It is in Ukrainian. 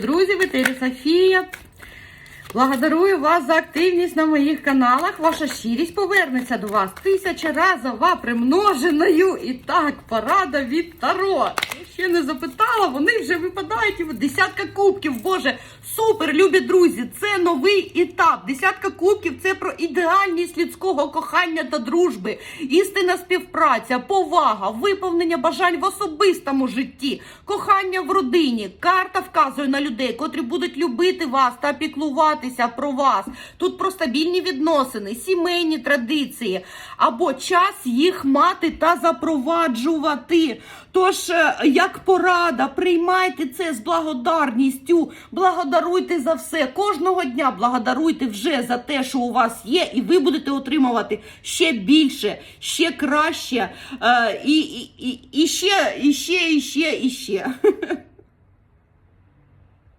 Друзі, в етері Софія. Благодарую вас за активність на моїх каналах. Ваша щирість повернеться до вас тисячеразово примноженою. І так, порада від Таро. Я ще не запитала, вони вже випадають. Десятка кубків. Боже, супер, любі друзі! Це новий етап. Десятка кубків це про ідеальність людського кохання та дружби, істинна співпраця, повага, виповнення бажань в особистому житті, кохання в родині. Карта вказує на людей, котрі будуть любити вас та піклуватися про вас. Тут про стабільні відносини, сімейні традиції або час їх мати та запроваджувати. Тож, е, як порада, приймайте це з благодарністю, благодаруйте за все. Кожного дня благодаруйте вже за те, що у вас є, і ви будете отримувати ще більше, ще краще, е, і, і, і, і ще, і ще, і ще, і ще.